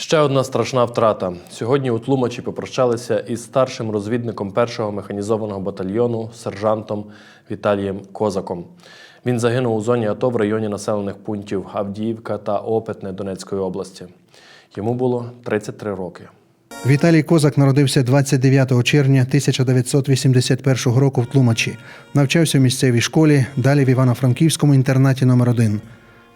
Ще одна страшна втрата. Сьогодні у Тлумачі попрощалися із старшим розвідником першого механізованого батальйону сержантом Віталієм Козаком. Він загинув у зоні АТО в районі населених пунктів Авдіївка та Опитне Донецької області. Йому було 33 роки. Віталій Козак народився 29 червня 1981 року в Тлумачі. Навчався в місцевій школі, далі в Івано-Франківському інтернаті номер 1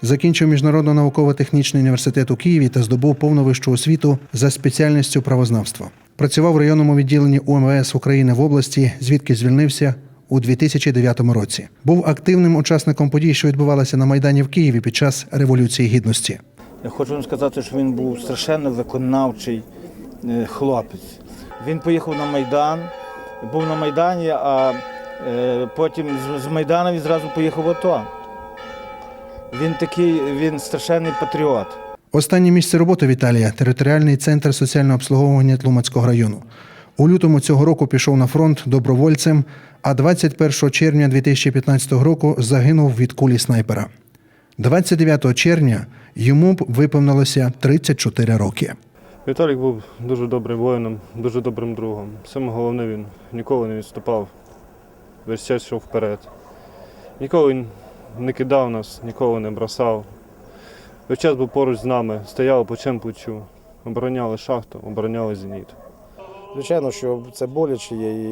Закінчив Міжнародно науково-технічний університет у Києві та здобув повну вищу освіту за спеціальністю правознавства. Працював в районному відділенні УМВС України в області, звідки звільнився у 2009 році. Був активним учасником подій, що відбувалися на Майдані в Києві під час Революції Гідності. Я хочу вам сказати, що він був страшенно виконавчий е, хлопець. Він поїхав на Майдан, був на Майдані, а е, потім з- Майдану він зразу поїхав в АТО. Він такий, він страшенний патріот. Останнє місце роботи Віталія територіальний центр соціального обслуговування Тлумацького району. У лютому цього року пішов на фронт добровольцем, а 21 червня 2015 року загинув від кулі снайпера. 29 червня йому б виповнилося 34 роки. Віталік був дуже добрим воїном, дуже добрим другом. Саме головне, він ніколи не відступав, весь час йшов вперед. Ніколи не кидав нас, ніколи не бросав. Весь час був поруч з нами, стояв по чим обороняли шахту, обороняли зеніт. Звичайно, що це боляче є, і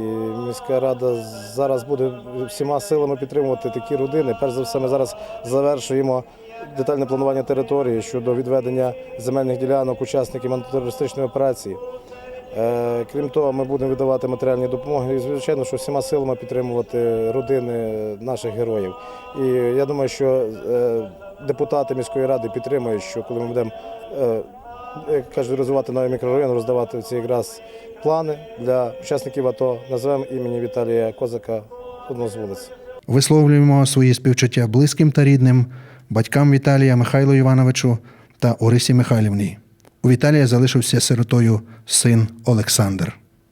міська рада зараз буде всіма силами підтримувати такі родини. Перш за все, ми зараз завершуємо детальне планування території щодо відведення земельних ділянок учасників антитерористичної операції. Е, Крім того, ми будемо видавати матеріальні допомоги і, звичайно, що всіма силами підтримувати родини наших героїв. І я думаю, що е, депутати міської ради підтримують, що коли ми будемо е, як кажуть, розвивати новий мікрорайон, роздавати ці якраз плани для учасників АТО. Назвемо імені Віталія Козака одну з вулиць. Висловлюємо свої співчуття близьким та рідним, батькам Віталія Михайлу Івановичу та Орисі Михайлівні. У Віталія залишився сиротою син Олександр.